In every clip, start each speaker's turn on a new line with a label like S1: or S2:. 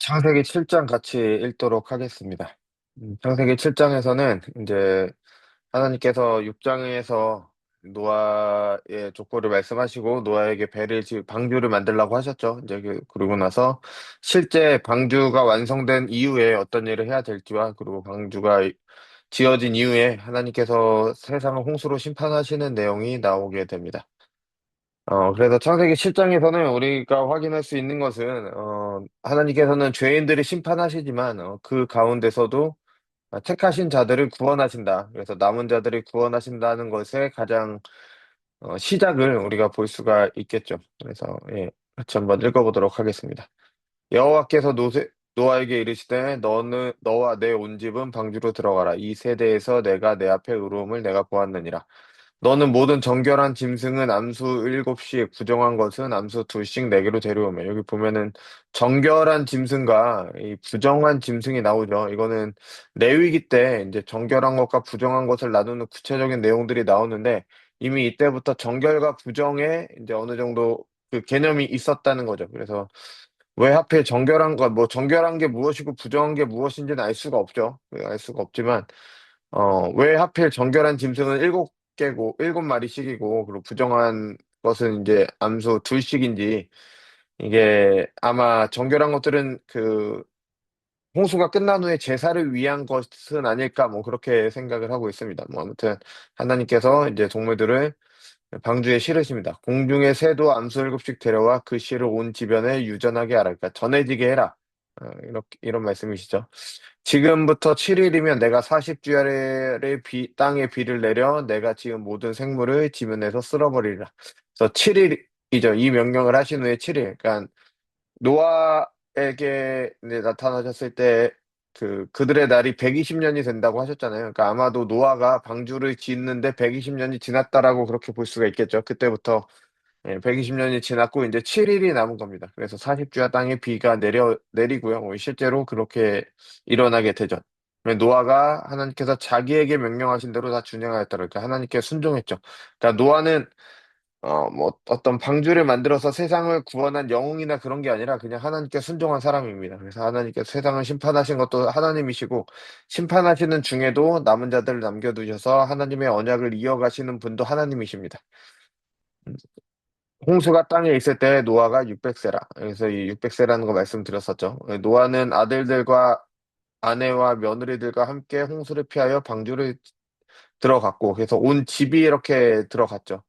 S1: 창세기 7장 같이 읽도록 하겠습니다. 음, 창세기 7장에서는 이제 하나님께서 6장에서 노아의 족보를 말씀하시고 노아에게 배를 지 방주를 만들라고 하셨죠. 이제 그- 그러고 나서 실제 방주가 완성된 이후에 어떤 일을 해야 될지와 그리고 방주가 지어진 이후에 하나님께서 세상을 홍수로 심판하시는 내용이 나오게 됩니다. 어, 그래서 창세기 7장에서는 우리가 확인할 수 있는 것은, 어, 하나님께서는 죄인들을 심판하시지만, 어, 그 가운데서도 택하신 자들을 구원하신다. 그래서 남은 자들을 구원하신다는 것의 가장, 어, 시작을 우리가 볼 수가 있겠죠. 그래서, 예, 같이 한번 읽어 보도록 하겠습니다. 여호와께서 노세, 노아에게 이르시되 너는 너와 내 온 집은 방주로 들어가라. 이 세대에서 내가 내 앞에 의로움을 내가 보았느니라. 너는 모든 정결한 짐승은 암수 일곱 씩 부정한 것은 암수 둘씩 내게로 데려오며 여기 보면은 정결한 짐승과 이 부정한 짐승이 나오죠. 이거는 레위기 때 이제 정결한 것과 부정한 것을 나누는 구체적인 내용들이 나오는데 이미 이때부터 정결과 부정에 이제 어느 정도 그 개념이 있었다는 거죠. 그래서 왜 하필 정결한 것, 뭐 정결한 게 무엇이고 부정한 게 무엇인지는 알 수가 없죠. 알 수가 없지만 어, 왜 하필 정결한 짐승은 일곱 개고, 일곱 마리씩이고, 그리고 부정한 것은 이제 암수 둘씩인지, 이게 아마 정결한 것들은 그 홍수가 끝난 후에 제사를 위한 것은 아닐까, 뭐 그렇게 생각을 하고 있습니다. 뭐 아무튼 하나님께서 이제 동물들을 방주에 실으십니다. 공중의 새도 암수 일곱씩 데려와 그 씨를 온 지변에 유전하게 하라. 그러니까 전해지게 해라. 어, 이렇게, 이런 말씀이시죠. 지금부터 7일이면 내가 40주야의 비, 땅에 비를 내려 내가 지은 모든 생물을 지면에서 쓸어버리리라. 그래서 7일이죠. 이 명령을 하신 후에 7일. 그러니까 노아에게 이제 나타나셨을 때 그, 그들의 날이 120년이 된다고 하셨잖아요. 그러니까 아마도 노아가 방주를 짓는데 120년이 지났다라고 그렇게 볼 수가 있겠죠. 그때부터 120년이 지났고 이제 7일이 남은 겁니다. 그래서 40주야 땅에 비가 내려 내리고요. 뭐 실제로 그렇게 일어나게 되죠. 노아가 하나님께서 자기에게 명령하신 대로 다 준행하였다. 그러니까 하나님께 순종했죠. 그러니까 노아는 어, 뭐, 어떤 방주를 만들어서 세상을 구원한 영웅이나 그런 게 아니라 그냥 하나님께 순종한 사람입니다. 그래서 하나님께서 세상을 심판하신 것도 하나님이시고, 심판하시는 중에도 남은 자들을 남겨두셔서 하나님의 언약을 이어가시는 분도 하나님이십니다. 음, 홍수가 땅에 있을 때 노아가 600세라. 그래서 이 600세라는 거 말씀드렸었죠. 노아는 아들들과 아내와 며느리들과 함께 홍수를 피하여 방주를 들어갔고, 그래서 온 집이 이렇게 들어갔죠.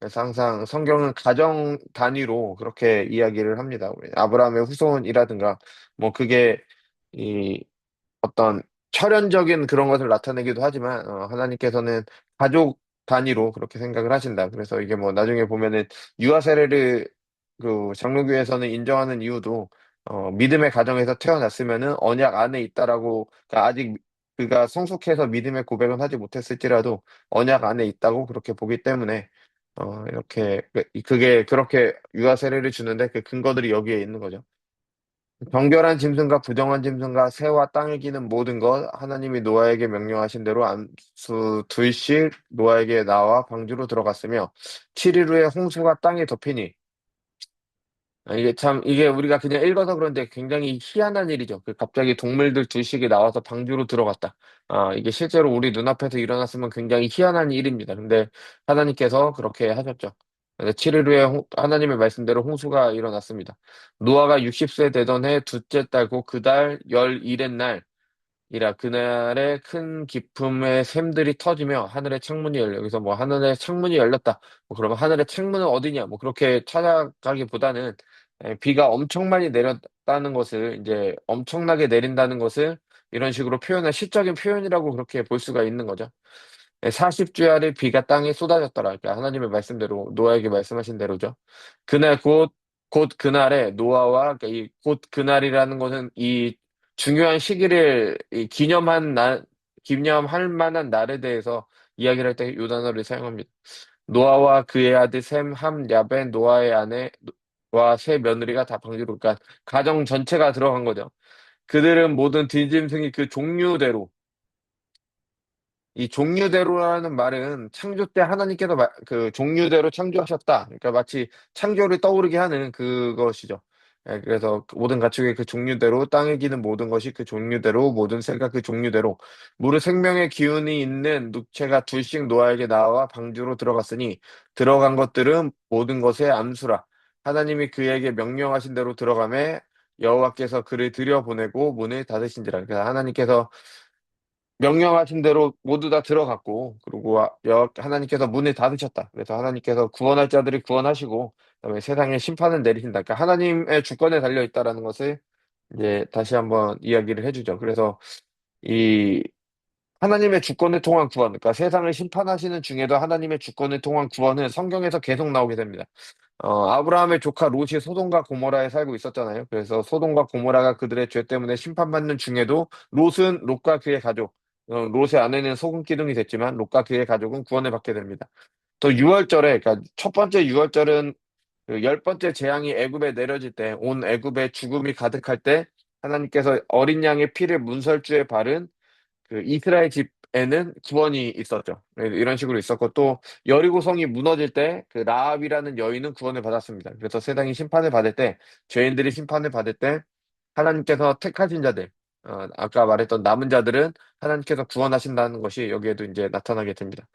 S1: 그래서 항상 성경은 가정 단위로 그렇게 이야기를 합니다. 아브라함의 후손이라든가, 뭐 그게 이 어떤 철연적인 그런 것을 나타내기도 하지만, 어, 하나님께서는 가족 단위로 그렇게 생각을 하신다. 그래서 이게 뭐 나중에 보면은 유아 세례를 그 장로교에서는 인정하는 이유도 어, 믿음의 가정에서 태어났으면은 언약 안에 있다라고, 그러니까 아직 그가 성숙해서 믿음의 고백은 하지 못했을지라도 언약 안에 있다고 그렇게 보기 때문에 어, 이렇게, 그- 그게 그렇게 유아 세례를 주는데 그 근거들이 여기에 있는 거죠. 정결한 짐승과 부정한 짐승과 새와 땅에 기는 모든 것 하나님이 노아에게 명령하신 대로 암수 둘씩 노아에게 나와 방주로 들어갔으며 7일 후에 홍수가 땅에 덮이니 아, 이게 참, 이게 우리가 그냥 읽어서 그런데 굉장히 희한한 일이죠. 그 갑자기 동물들 둘씩이 나와서 방주로 들어갔다. 아, 이게 실제로 우리 눈앞에서 일어났으면 굉장히 희한한 일입니다. 근데 하나님께서 그렇게 하셨죠. 그래서 7일 후에 홍- 하나님의 말씀대로 홍수가 일어났습니다. 노아가 60세 되던 해 둘째 달고 그달 열일의 날, 이라 그날에 큰 기품의 샘들이 터지며 하늘의 창문이 열려. 여기서 뭐 하늘의 창문이 열렸다. 뭐 그러면 하늘의 창문은 어디냐? 뭐 그렇게 찾아가기보다는 에, 비가 엄청 많이 내렸다는 것을 이제 엄청나게 내린다는 것을 이런 식으로 표현한 시적인 표현이라고 그렇게 볼 수가 있는 거죠. 40주야를 비가 땅에 쏟아졌더라. 그러니까 하나님의 말씀대로 노아에게 말씀하신 대로죠. 그날 곧, 곧 그날에 노아와 그러니까 이 곧 그날이라는 것은 이 중요한 시기를 이 기념한 날, 기념할 만한 날에 대해서 이야기를 할때이 단어를 사용합니다. 노아와 그의 아들 셈, 함, 야벤, 노아의 아내와 세 며느리가 다 방주로, 그러니까 가정 전체가 들어간 거죠. 그들은 모든 들짐승이 그 종류대로 이 종류대로라는 말은 창조 때 하나님께서 마- 그 종류대로 창조하셨다. 그러니까 마치 창조를 떠오르게 하는 그것이죠. 예, 그래서 그 모든 가축의 그 종류대로 땅에 기는 모든 것이 그 종류대로 모든 새가 그 종류대로 무릇 생명의 기운이 있는 육체가 둘씩 노아에게 나와 방주로 들어갔으니 들어간 것들은 모든 것의 암수라 하나님이 그에게 명령하신 대로 들어가매 여호와께서 그를 들여보내고 문을 닫으신지라 그래서 하나님께서 명령하신 대로 모두 다 들어갔고, 그리고 아- 여- 하나님께서 문을 닫으셨다. 그래서 하나님께서 구원할 자들이 구원하시고, 그다음에 세상에 심판을 내리신다. 그러니까 하나님의 주권에 달려 있다라는 것을 이제 다시 한번 이야기를 해주죠. 그래서 이 하나님의 주권을 통한 구원, 그러니까 세상을 심판하시는 중에도 하나님의 주권을 통한 구원은 성경에서 계속 나오게 됩니다. 어, 아브라함의 조카 롯이 소돔과 고모라에 살고 있었잖아요. 그래서 소돔과 고모라가 그들의 죄 때문에 심판받는 중에도 롯은 롯과 그의 가족, 어, 롯의 아내는 소금 기둥이 됐지만 롯과 그의 가족은 구원을 받게 됩니다. 또 유월절에, 그러니까 첫 번째 유월절은 그 열 번째 재앙이 애굽에 내려질 때, 온 애굽에 죽음이 가득할 때 하나님께서 어린 양의 피를 문설주에 바른 그 이스라엘 집에는 구원이 있었죠. 네, 이런 식으로 있었고 또 여리고성이 무너질 때 그 라합이라는 여인은 구원을 받았습니다. 그래서 세상이 심판을 받을 때 죄인들이 심판을 받을 때 하나님께서 택하신 자들 어, 아까 말했던 남은 자들은 하나님께서 구원하신다는 것이 여기에도 이제 나타나게 됩니다.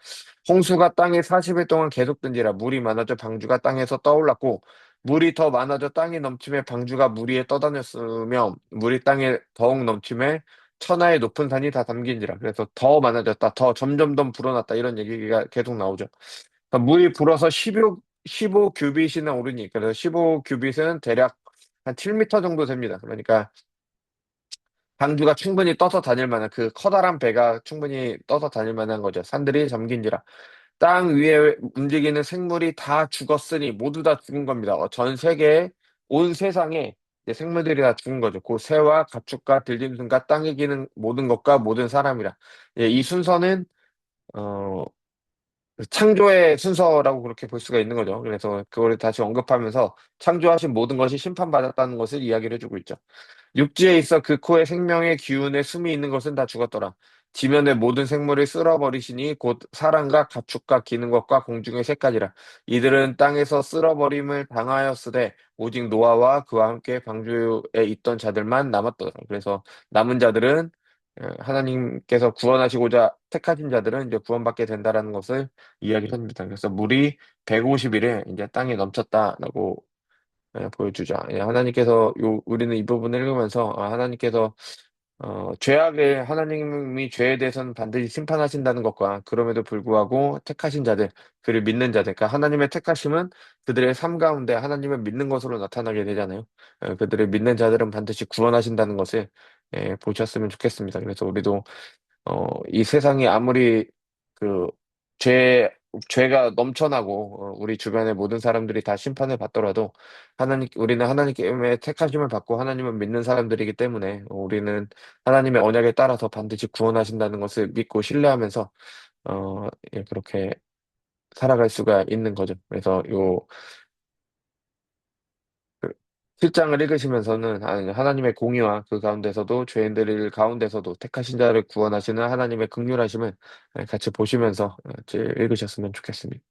S1: 홍수가 땅에 40일 동안 계속된지라 물이 많아져 방주가 땅에서 떠올랐고 물이 더 많아져 땅이 넘침에 방주가 물 위에 떠다녔으며 물이 땅에 더욱 넘침에 천하의 높은 산이 다 담긴지라. 그래서 더 많아졌다. 더 점점 더 불어났다. 이런 얘기가 계속 나오죠. 그러니까 물이 불어서 15, 15 규빗이나 오르니. 그래서 15 규빗은 대략 한 7미터 정도 됩니다. 그러니까 방주가 충분히 떠서 다닐 만한 그 커다란 배가 충분히 떠서 다닐 만한 거죠. 산들이 잠긴지라. 땅 위에 움직이는 생물이 다 죽었으니 모두 다 죽은 겁니다. 어, 전 세계에 온 세상에 이제 생물들이 다 죽은 거죠. 그 새와 가축과 들짐승과 땅에 기는 모든 것과 모든 사람이라. 예, 이 순서는 어, 창조의 순서라고 그렇게 볼 수가 있는 거죠. 그래서 그거를 다시 언급하면서 창조하신 모든 것이 심판받았다는 것을 이야기를 해주고 있죠. 육지에 있어 그 코에 생명의 기운에 숨이 있는 것은 다 죽었더라. 지면의 모든 생물을 쓸어버리시니 곧 사람과 가축과 기는 것과 공중의 새까지라. 이들은 땅에서 쓸어버림을 당하였으되 오직 노아와 그와 함께 방주에 있던 자들만 남았더라. 그래서 남은 자들은 어, 하나님께서 구원하시고자 택하신 자들은 이제 구원받게 된다라는 것을 이야기합니다. 그래서 물이 150일에 이제 땅에 넘쳤다라고 예, 보여주죠. 예, 하나님께서 요 우리는 이 부분을 읽으면서 아, 하나님께서 어, 죄악을 하나님이 죄에 대해서는 반드시 심판하신다는 것과 그럼에도 불구하고 택하신 자들, 그를 믿는 자들, 그러니까 하나님의 택하심은 그들의 삶 가운데 하나님을 믿는 것으로 나타나게 되잖아요. 예, 그들을 믿는 자들은 반드시 구원하신다는 것을 예, 보셨으면 좋겠습니다. 그래서 우리도 어, 이 세상이 아무리 그 죄, 죄가 넘쳐나고 어, 우리 주변의 모든 사람들이 다 심판을 받더라도 하나님, 우리는 하나님의 택하심을 받고 하나님을 믿는 사람들이기 때문에 어, 우리는 하나님의 언약에 따라서 반드시 구원하신다는 것을 믿고 신뢰하면서 어, 예, 그렇게 살아갈 수가 있는 거죠. 그래서 요 그 실장을 읽으시면서는 하- 하나님의 공의와 그 가운데서도 죄인들 가운데서도 택하신 자를 구원하시는 하나님의 긍휼하심을 같이 보시면서 어, 읽으셨으면 좋겠습니다.